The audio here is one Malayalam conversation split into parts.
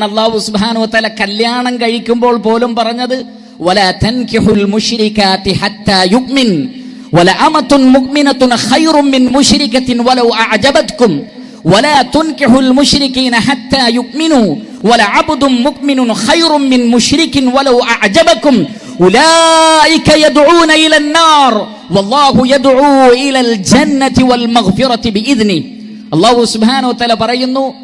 الله سبحانه وتعالى كليانا غيكم بول بولم برنده ولا تنكح المشركات حتى يؤمن ولا أمة مؤمنة خير من مشركة ولو أعجبتكم ولا تنكح المشركين حتى يؤمنوا ولا عبد مؤمن خير من مشرك ولو أعجبكم أولئك يدعون إلى النار والله يدعو إلى الجنة والمغفرة بإذنه الله سبحانه وتعالى برينه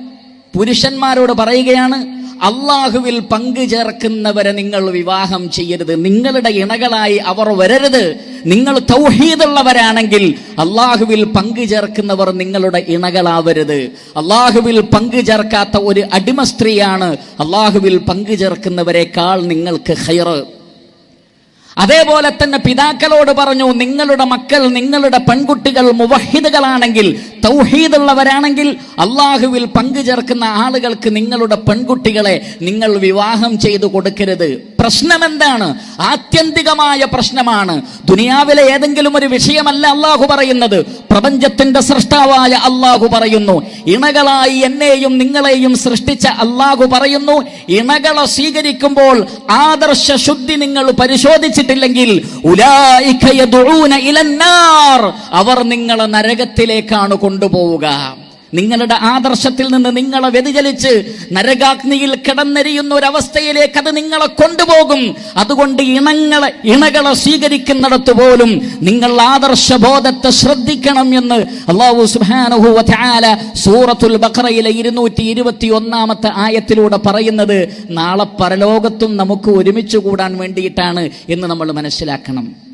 പുരുഷന്മാരോട് പറയുകയാണ് അള്ളാഹുവിൽ പങ്കു ചേർക്കുന്നവരെ നിങ്ങൾ വിവാഹം ചെയ്യരുത്. നിങ്ങളുടെ ഇണകളായി അവർ വരരുത്. നിങ്ങൾ തൗഹീദുള്ളവരാണെങ്കിൽ അള്ളാഹുവിൽ പങ്കു ചേർക്കുന്നവർ നിങ്ങളുടെ ഇണകളാവരുത്. അള്ളാഹുവിൽ പങ്കു ചേർക്കാത്ത ഒരു അടിമ സ്ത്രീയാണ് അള്ളാഹുവിൽ പങ്കു ചേർക്കുന്നവരെക്കാൾ നിങ്ങൾക്ക് ഹൈറ് അതേപോലെ തന്നെ പിതാക്കളോട് പറഞ്ഞു നിങ്ങളുടെ മക്കൾ നിങ്ങളുടെ പെൺകുട്ടികൾ മുവഹിദുകളാണെങ്കിൽ തൗഹീദുള്ളവരാണെങ്കിൽ അള്ളാഹുവിൽ പങ്കു ചേർക്കുന്ന ആളുകൾക്ക് നിങ്ങളുടെ പെൺകുട്ടികളെ നിങ്ങൾ വിവാഹം ചെയ്തു കൊടുക്കരുത്. പ്രശ്നം എന്താണ് ആത്യന്തികമായ പ്രശ്നമാണ്. ദുനിയാവിലെ ഏതെങ്കിലും ഒരു വിഷയമല്ല അള്ളാഹു പറയുന്നത്. പ്രപഞ്ചത്തിന്റെ സൃഷ്ടാവായ അള്ളാഹു പറയുന്നു. ഇണകളായി എന്നെയും നിങ്ങളെയും സൃഷ്ടിച്ച അള്ളാഹു പറയുന്നു. ഇണകളെ സ്വീകരിക്കുമ്പോൾ ആദർശ ശുദ്ധി നിങ്ങൾ പരിശോധിച്ചിട്ടില്ലെങ്കിൽ ഇലന്നാർ. അവർ നിങ്ങളെ നരകത്തിലേക്കാണ് കൊണ്ടുപോവുക നിങ്ങളുടെ ആദർശത്തിൽ നിന്ന് നിങ്ങളെ വ്യതിചലിച്ച് നരകാഗ്നിയിൽ കിടന്നെരിയുന്ന ഒരവസ്ഥയിലേക്ക് അത് നിങ്ങളെ കൊണ്ടുപോകും. അതുകൊണ്ട് ഇണങ്ങളെ ഇണകളെ സ്വീകരിക്കുന്നിടത്ത് പോലും നിങ്ങൾ ആദർശബോധത്തെ ശ്രദ്ധിക്കണം എന്ന് അള്ളാഹു വതആല സൂറത്തുൽ ബഖറയിലെ ഇരുന്നൂറ്റി ഇരുപത്തി ഒന്നാമത്തെ ആയത്തിലൂടെ പറയുന്നത് നാളെ പരലോകത്തും നമുക്ക് ഒരുമിച്ച് കൂടാൻ വേണ്ടിയിട്ടാണ് എന്ന് നമ്മൾ മനസ്സിലാക്കണം.